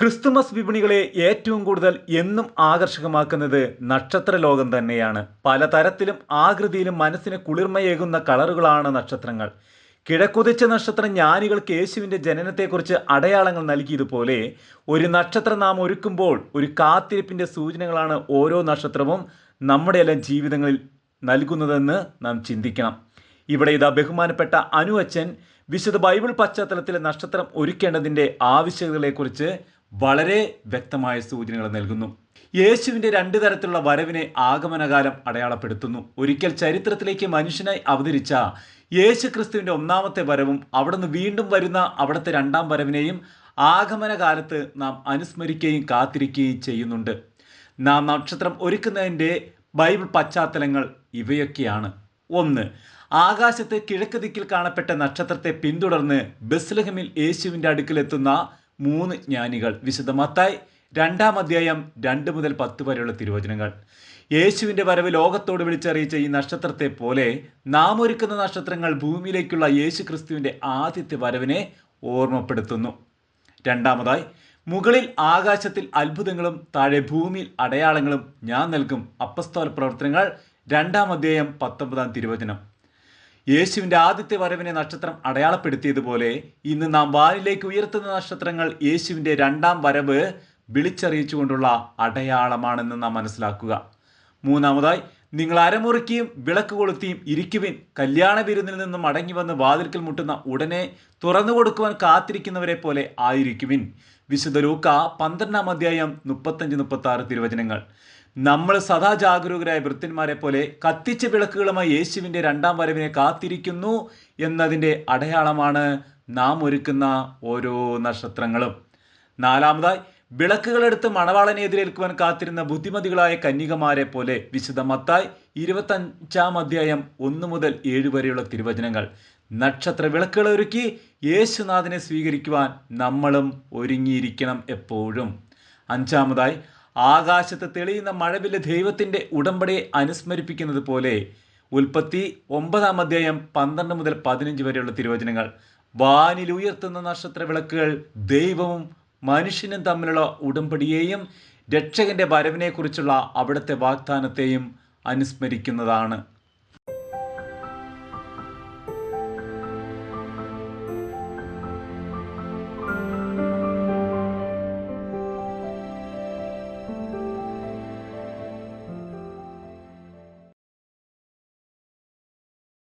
Christmas വിപണികളെ ഏറ്റവും കൂടുതൽ എന്നും ആകർഷകമാക്കുന്നത് നക്ഷത്ര ലോകം തന്നെയാണ്. പലതരത്തിലും ആകൃതിയിലും മനസ്സിന് കുളിർമയേകുന്ന കളറുകളാണ് നക്ഷത്രങ്ങൾ. കിഴക്കുതിച്ച നക്ഷത്ര ജ്ഞാനികൾക്ക് യേശുവിന്റെ ജനനത്തെക്കുറിച്ച് അടയാളങ്ങൾ നൽകിയതുപോലെ ഒരു നക്ഷത്രം നാം ഒരുക്കുമ്പോൾ ഒരു കാത്തിരിപ്പിന്റെ സൂചനകളാണ് ഓരോ നക്ഷത്രവും നമ്മുടെ എല്ലാം ജീവിതങ്ങളിൽ നൽകുന്നതെന്ന് നാം ചിന്തിക്കണം. ഇവിടെ ഇതാ ബഹുമാനപ്പെട്ട അനു അച്ഛൻ വിശുദ്ധ ബൈബിൾ പശ്ചാത്തലത്തിലെ നക്ഷത്രം ഒരുക്കേണ്ടതിന്റെ ആവശ്യകതകളെക്കുറിച്ച് വളരെ വ്യക്തമായ സൂചനകൾ നൽകുന്നു. യേശുവിന്റെ രണ്ട് തരത്തിലുള്ള വരവിനെ ആഗമനകാലം അടയാളപ്പെടുത്തുന്നു. ഒരിക്കൽ ചരിത്രത്തിലേക്ക് മനുഷ്യനായി അവതരിച്ച യേശു ക്രിസ്തുവിന്റെ ഒന്നാമത്തെ വരവും അവിടുന്ന് വീണ്ടും വരുന്ന അവിടുത്തെ രണ്ടാം വരവിനെയും ആഗമനകാലത്ത് നാം അനുസ്മരിക്കുകയും കാത്തിരിക്കുകയും ചെയ്യുന്നുണ്ട്. നാം നക്ഷത്രം ഒരുക്കുന്നതിന്റെ ബൈബിൾ പശ്ചാത്തലങ്ങൾ ഇവയൊക്കെയാണ്. ഒന്ന് ആകാശത്ത് കിഴക്ക് ദിക്കിൽ കാണപ്പെട്ട നക്ഷത്രത്തെ പിന്തുടർന്ന് ബസ്ലഹമിൽ യേശുവിന്റെ അടുക്കിലെത്തുന്ന മൂന്ന് ജ്ഞാനികൾ. വിശുദ്ധ മത്തായി രണ്ടാം അധ്യായം രണ്ട് മുതൽ പത്ത് വരെയുള്ള തിരുവചനങ്ങൾ. യേശുവിന്റെ വരവ് ലോകത്തോട് വിളിച്ചറിയിച്ച ഈ നക്ഷത്രത്തെ പോലെ നാം ഒരുക്കുന്ന നക്ഷത്രങ്ങൾ ഭൂമിയിലേക്കുള്ള യേശു ക്രിസ്തുവിന്റെ ആദ്യത്തെ വരവിനെ ഓർമ്മപ്പെടുത്തുന്നു. രണ്ടാമതായി മുകളിൽ ആകാശത്തിൽ അത്ഭുതങ്ങളും താഴെ ഭൂമിയിൽ അടയാളങ്ങളും ഞാൻ നൽകും അപ്പസ്തോല പ്രവർത്തനങ്ങൾ രണ്ടാം അധ്യായം പത്തൊമ്പതാം തിരുവചനം. യേശുവിന്റെ ആദ്യത്തെ വരവിനെ നക്ഷത്രം അടയാളപ്പെടുത്തിയതുപോലെ ഇന്ന് നാം വാനിലേക്ക് ഉയർത്തുന്ന നക്ഷത്രങ്ങൾ യേശുവിന്റെ രണ്ടാം വരവ് വിളിച്ചറിയിച്ചുകൊണ്ടുള്ള അടയാളമാണെന്ന് നാം മനസ്സിലാക്കുക. മൂന്നാമതായി നിങ്ങൾ അരമുറിക്കുകയും വിളക്ക് കൊളുത്തിയും ഇരിക്കുവിൻ. കല്യാണ വിരുന്നിൽ നിന്നും മടങ്ങി വന്ന് വാതിൽക്കൽ മുട്ടുന്ന ഉടനെ തുറന്നു കൊടുക്കുവാൻ കാത്തിരിക്കുന്നവരെ പോലെ ആയിരിക്കുവിൻ. വിശുദ്ധ ലൂക്ക പന്ത്രണ്ടാം അധ്യായം മുപ്പത്തഞ്ച് മുപ്പത്തി ആറ് തിരുവചനങ്ങൾ. നമ്മൾ സദാ ജാഗരൂകരായ വൃത്തിന്മാരെ പോലെ കത്തിച്ച വിളക്കുകളുമായി യേശുവിന്റെ രണ്ടാം വരവിനെ കാത്തിരിക്കുന്നു എന്നതിന്റെ അടയാളമാണ് നാം ഒരുക്കുന്ന ഓരോ നക്ഷത്രങ്ങളും. നാലാമതായി വിളക്കുകളെടുത്ത് മണവാളനെ എതിരേൽക്കുവാൻ കാത്തിരുന്ന ബുദ്ധിമതികളായ കന്യകമാരെ പോലെ വിശുദ്ധ മത്തായി ഇരുപത്തഞ്ചാം അധ്യായം ഒന്ന് മുതൽ ഏഴ് വരെയുള്ള തിരുവചനങ്ങൾ. നക്ഷത്ര വിളക്കുകൾ ഒരുക്കി യേശുനാഥനെ സ്വീകരിക്കുവാൻ നമ്മളും ഒരുങ്ങിയിരിക്കണം എപ്പോഴും. അഞ്ചാമതായി ആകാശത്ത് തെളിയുന്ന മഴവിൽ ദൈവത്തിന്റെ ഉടമ്പടിയെ അനുസ്മരിപ്പിക്കുന്നത് പോലെ ഉൽപ്പത്തി ഒമ്പതാം അധ്യായം പന്ത്രണ്ട് മുതൽ പതിനഞ്ച് വരെയുള്ള തിരുവചനങ്ങൾ. വാനിൽ ഉയർത്തുന്ന നക്ഷത്ര വിളക്കുകൾ ദൈവവും മനുഷ്യനും തമ്മിലുള്ള ഉടമ്പടിയെയും രക്ഷകന്റെ വരവിനെക്കുറിച്ചുള്ള അവിടുത്തെ വാഗ്ദാനത്തെയും അനുസ്മരിക്കുന്നതാണ്.